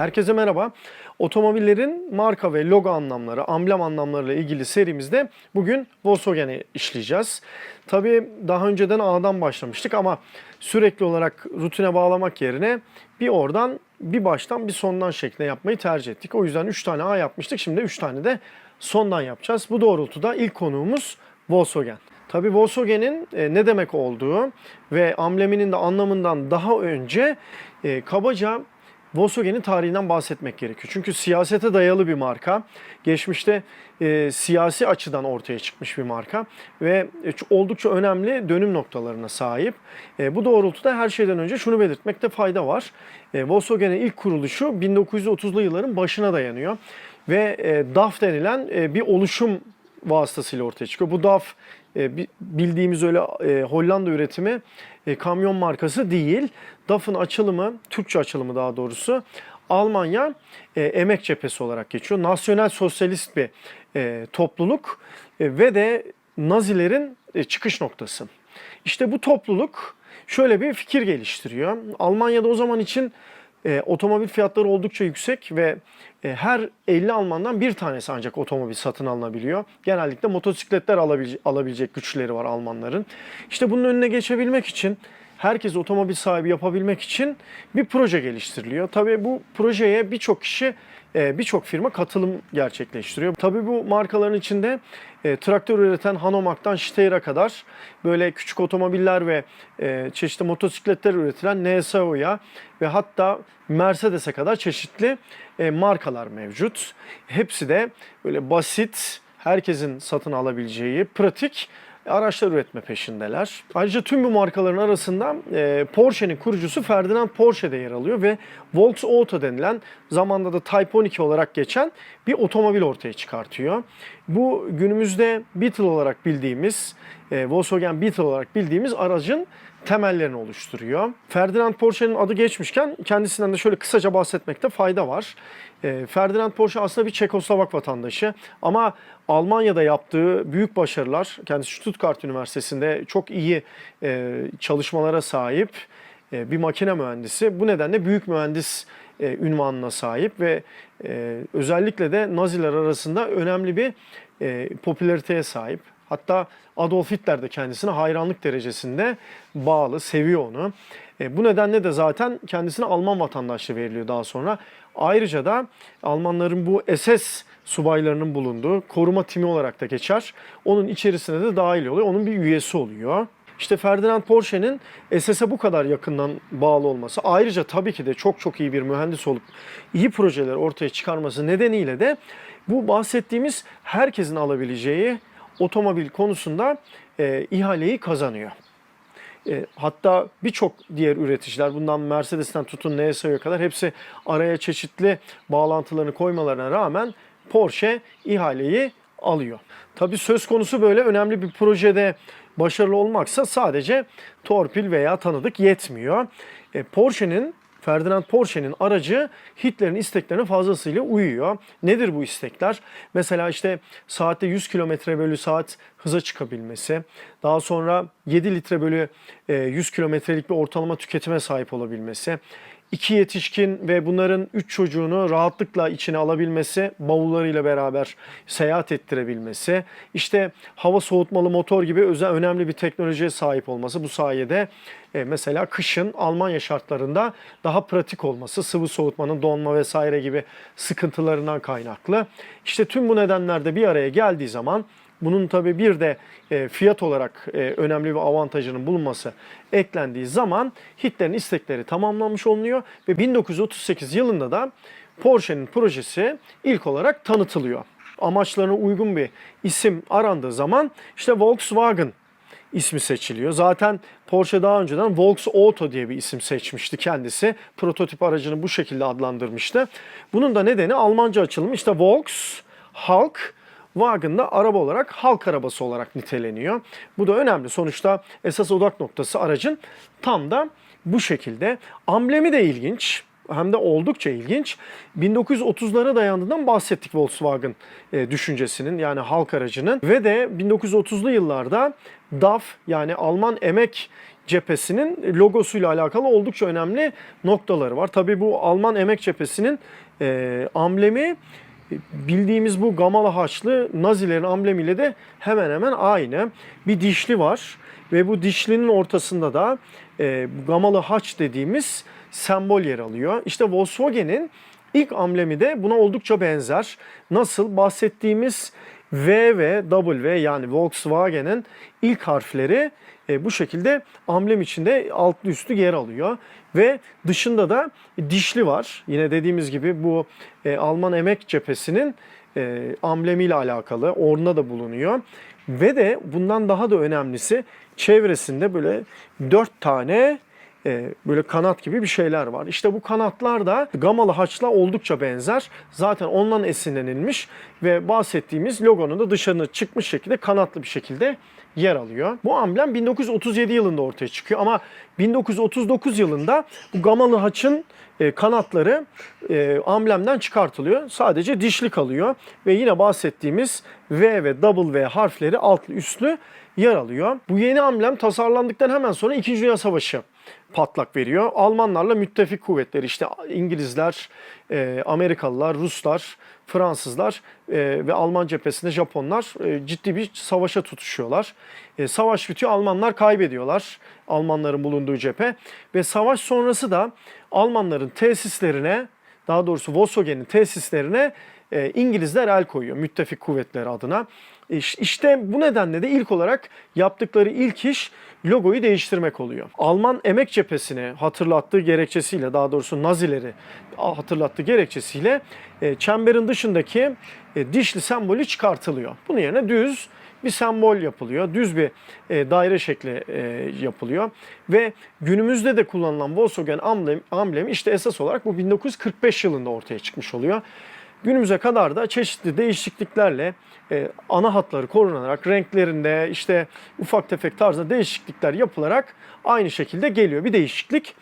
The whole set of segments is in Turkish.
Herkese merhaba. Otomobillerin marka ve logo anlamları, amblem anlamlarıyla ilgili serimizde bugün Volkswagen'i işleyeceğiz. Tabii daha önceden A'dan başlamıştık ama sürekli olarak rutine bağlamak yerine bir oradan, bir baştan, bir sondan şeklinde yapmayı tercih ettik. O yüzden 3 tane A yapmıştık. Şimdi 3 tane de sondan yapacağız. Bu doğrultuda ilk konuğumuz Volkswagen. Tabii Volkswagen'in e, ne demek olduğu ve ambleminin de anlamından daha önce e, kabaca Volkswagen'in tarihinden bahsetmek gerekiyor. Çünkü siyasete dayalı bir marka. Geçmişte e, siyasi açıdan ortaya çıkmış bir marka ve e, oldukça önemli dönüm noktalarına sahip. E, bu doğrultuda her şeyden önce şunu belirtmekte fayda var. E, Volkswagen'in ilk kuruluşu 1930'lu yılların başına dayanıyor ve e, DAF denilen e, bir oluşum vasıtasıyla ortaya çıkıyor. Bu DAF bildiğimiz öyle e, Hollanda üretimi e, kamyon markası değil. DAF'ın açılımı, Türkçe açılımı daha doğrusu Almanya e, emek cephesi olarak geçiyor. Nasyonel sosyalist bir e, topluluk e, ve de Nazilerin e, çıkış noktası. İşte bu topluluk şöyle bir fikir geliştiriyor. Almanya'da o zaman için e, otomobil fiyatları oldukça yüksek ve e, her 50 Almandan bir tanesi ancak otomobil satın alınabiliyor. Genellikle motosikletler alabilecek, alabilecek güçleri var Almanların. İşte bunun önüne geçebilmek için herkes otomobil sahibi yapabilmek için bir proje geliştiriliyor. Tabii bu projeye birçok kişi, e, birçok firma katılım gerçekleştiriyor. Tabii bu markaların içinde e, traktör üreten Hanomag'dan Steyr'a kadar böyle küçük otomobiller ve e, çeşitli motosikletler üretilen NSO'ya ve hatta Mercedes'e kadar çeşitli markalar mevcut. Hepsi de böyle basit, herkesin satın alabileceği, pratik araçlar üretme peşindeler. Ayrıca tüm bu markaların arasında e, Porsche'nin kurucusu Ferdinand Porsche de yer alıyor ve Volks Auto denilen zamanda da Type 12 olarak geçen bir otomobil ortaya çıkartıyor. Bu günümüzde Beetle olarak bildiğimiz, e, Volkswagen Beetle olarak bildiğimiz aracın temellerini oluşturuyor. Ferdinand Porsche'nin adı geçmişken kendisinden de şöyle kısaca bahsetmekte fayda var. E, Ferdinand Porsche aslında bir Çekoslovak vatandaşı ama Almanya'da yaptığı büyük başarılar, kendisi Stuttgart Üniversitesi'nde çok iyi e, çalışmalara sahip bir makine mühendisi. Bu nedenle büyük mühendis e, ünvanına sahip ve e, özellikle de Naziler arasında önemli bir e, popülariteye sahip. Hatta Adolf Hitler de kendisine hayranlık derecesinde bağlı, seviyor onu. E, bu nedenle de zaten kendisine Alman vatandaşlığı veriliyor daha sonra. Ayrıca da Almanların bu SS subaylarının bulunduğu koruma timi olarak da geçer. Onun içerisine de dahil oluyor. Onun bir üyesi oluyor. İşte Ferdinand Porsche'nin SS'e bu kadar yakından bağlı olması ayrıca tabii ki de çok çok iyi bir mühendis olup iyi projeler ortaya çıkarması nedeniyle de bu bahsettiğimiz herkesin alabileceği otomobil konusunda e, ihaleyi kazanıyor. E, hatta birçok diğer üreticiler bundan Mercedes'ten tutun NSA'ya kadar hepsi araya çeşitli bağlantılarını koymalarına rağmen Porsche ihaleyi alıyor. Tabii söz konusu böyle önemli bir projede başarılı olmaksa sadece torpil veya tanıdık yetmiyor. E, Porsche'nin Ferdinand Porsche'nin aracı Hitler'in isteklerine fazlasıyla uyuyor. Nedir bu istekler? Mesela işte saatte 100 km bölü saat hıza çıkabilmesi, daha sonra 7 litre bölü e, 100 kilometrelik bir ortalama tüketime sahip olabilmesi, iki yetişkin ve bunların üç çocuğunu rahatlıkla içine alabilmesi, bavullarıyla beraber seyahat ettirebilmesi, işte hava soğutmalı motor gibi özel önemli bir teknolojiye sahip olması bu sayede e, mesela kışın Almanya şartlarında daha pratik olması, sıvı soğutmanın donma vesaire gibi sıkıntılarından kaynaklı. İşte tüm bu nedenlerde bir araya geldiği zaman bunun tabii bir de e, fiyat olarak e, önemli bir avantajının bulunması eklendiği zaman Hitler'in istekleri tamamlanmış olunuyor ve 1938 yılında da Porsche'nin projesi ilk olarak tanıtılıyor. Amaçlarına uygun bir isim arandığı zaman işte Volkswagen ismi seçiliyor. Zaten Porsche daha önceden Volks Auto diye bir isim seçmişti kendisi. Prototip aracını bu şekilde adlandırmıştı. Bunun da nedeni Almanca açılımı işte Volks, halk, Wagen da araba olarak halk arabası olarak niteleniyor. Bu da önemli. Sonuçta esas odak noktası aracın tam da bu şekilde. Amblemi de ilginç hem de oldukça ilginç. 1930'lara dayandığından bahsettik Volkswagen e, düşüncesinin yani halk aracının ve de 1930'lu yıllarda DAF yani Alman emek cephesinin logosuyla alakalı oldukça önemli noktaları var. Tabii bu Alman emek cephesinin e, amblemi bildiğimiz bu gamalı haçlı Nazilerin amblemiyle de hemen hemen aynı. Bir dişli var ve bu dişlinin ortasında da e, gamalı haç dediğimiz sembol yer alıyor. İşte Volkswagen'in ilk amblemi de buna oldukça benzer. Nasıl bahsettiğimiz V ve W yani Volkswagen'in ilk harfleri e, bu şekilde amblem içinde altlı üstü yer alıyor. Ve dışında da dişli var. Yine dediğimiz gibi bu e, Alman emek cephesinin e, amblemiyle alakalı. Orada da bulunuyor. Ve de bundan daha da önemlisi çevresinde böyle dört tane e, böyle kanat gibi bir şeyler var. İşte bu kanatlar da gamalı haçla oldukça benzer. Zaten ondan esinlenilmiş ve bahsettiğimiz logonun da dışarına çıkmış şekilde kanatlı bir şekilde yer alıyor. Bu amblem 1937 yılında ortaya çıkıyor ama 1939 yılında bu gamalı haçın e, kanatları e, amblemden çıkartılıyor. Sadece dişli kalıyor ve yine bahsettiğimiz V ve W harfleri altlı üstlü yer alıyor. Bu yeni amblem tasarlandıktan hemen sonra 2. Dünya Savaşı patlak veriyor. Almanlarla müttefik kuvvetler işte İngilizler, e, Amerikalılar, Ruslar, Fransızlar e, ve Alman cephesinde Japonlar e, ciddi bir savaşa tutuşuyorlar. E, savaş bitiyor, Almanlar kaybediyorlar. Almanların bulunduğu cephe ve savaş sonrası da Almanların tesislerine, daha doğrusu Volkswagen'in tesislerine e, İngilizler el koyuyor müttefik kuvvetleri adına. İş- İşte bu nedenle de ilk olarak yaptıkları ilk iş logoyu değiştirmek oluyor. Alman emek cephesini hatırlattığı gerekçesiyle daha doğrusu Nazileri hatırlattığı gerekçesiyle e, çemberin dışındaki e, dişli sembolü çıkartılıyor. Bunun yerine düz bir sembol yapılıyor. Düz bir e, daire şekli e, yapılıyor. Ve günümüzde de kullanılan Volkswagen amblem, amblemi işte esas olarak bu 1945 yılında ortaya çıkmış oluyor. Günümüze kadar da çeşitli değişikliklerle e, ana hatları korunarak renklerinde işte ufak tefek tarzda değişiklikler yapılarak aynı şekilde geliyor. Bir değişiklik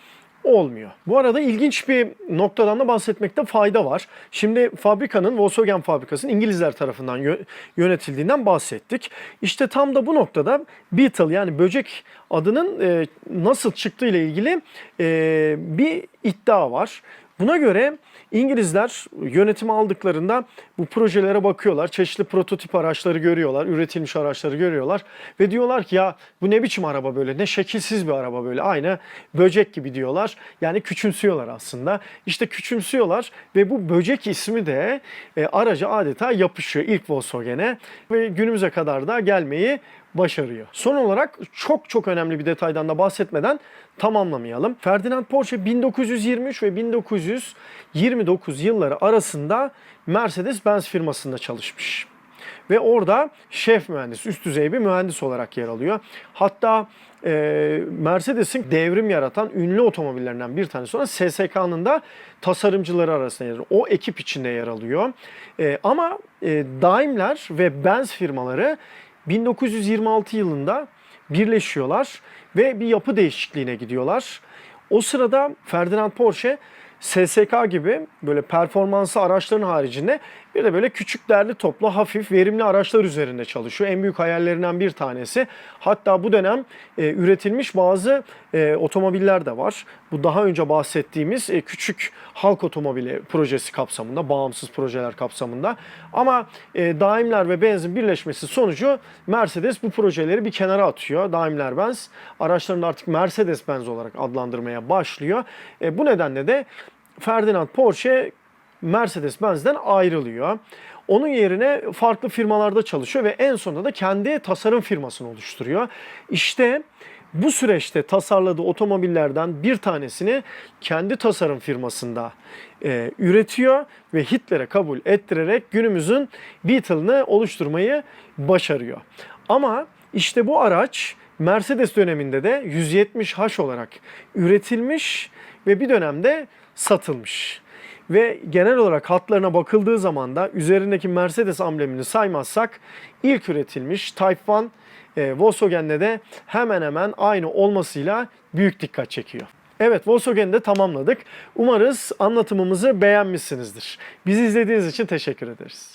olmuyor. Bu arada ilginç bir noktadan da bahsetmekte fayda var. Şimdi fabrikanın Volkswagen fabrikasının İngilizler tarafından yö- yönetildiğinden bahsettik. İşte tam da bu noktada Beetle yani böcek adının e, nasıl çıktığı ile ilgili e, bir iddia var. Buna göre İngilizler yönetimi aldıklarında bu projelere bakıyorlar. Çeşitli prototip araçları görüyorlar, üretilmiş araçları görüyorlar ve diyorlar ki ya bu ne biçim araba böyle, ne şekilsiz bir araba böyle, aynı böcek gibi diyorlar. Yani küçümsüyorlar aslında. İşte küçümsüyorlar ve bu böcek ismi de e, araca adeta yapışıyor ilk Volkswagen'e ve günümüze kadar da gelmeyi başarıyor. Son olarak çok çok önemli bir detaydan da bahsetmeden tamamlamayalım. Ferdinand Porsche 1923 ve 1929 yılları arasında Mercedes-Benz firmasında çalışmış. Ve orada şef mühendis, üst düzey bir mühendis olarak yer alıyor. Hatta e, Mercedes'in devrim yaratan ünlü otomobillerinden bir tanesi olan SSK'nın da tasarımcıları arasında yer alıyor. O ekip içinde yer alıyor. E, ama e, Daimler ve Benz firmaları 1926 yılında birleşiyorlar ve bir yapı değişikliğine gidiyorlar. O sırada Ferdinand Porsche SSK gibi böyle performanslı araçların haricinde bir de böyle küçük derli toplu hafif verimli araçlar üzerinde çalışıyor. En büyük hayallerinden bir tanesi. Hatta bu dönem e, üretilmiş bazı e, otomobiller de var. Bu daha önce bahsettiğimiz e, küçük halk otomobili projesi kapsamında, bağımsız projeler kapsamında. Ama e, Daimler ve Benz'in birleşmesi sonucu Mercedes bu projeleri bir kenara atıyor. Daimler Benz araçlarını artık Mercedes Benz olarak adlandırmaya başlıyor. E, bu nedenle de Ferdinand Porsche Mercedes-Benz'den ayrılıyor. Onun yerine farklı firmalarda çalışıyor ve en sonunda da kendi tasarım firmasını oluşturuyor. İşte bu süreçte tasarladığı otomobillerden bir tanesini kendi tasarım firmasında e, üretiyor ve Hitler'e kabul ettirerek günümüzün Beetle'ını oluşturmayı başarıyor. Ama işte bu araç Mercedes döneminde de 170H olarak üretilmiş ve bir dönemde satılmış. Ve genel olarak hatlarına bakıldığı zaman da üzerindeki Mercedes amblemini saymazsak ilk üretilmiş Type 1 e, Volkswagen'le de hemen hemen aynı olmasıyla büyük dikkat çekiyor. Evet Volkswagen'i de tamamladık. Umarız anlatımımızı beğenmişsinizdir. Bizi izlediğiniz için teşekkür ederiz.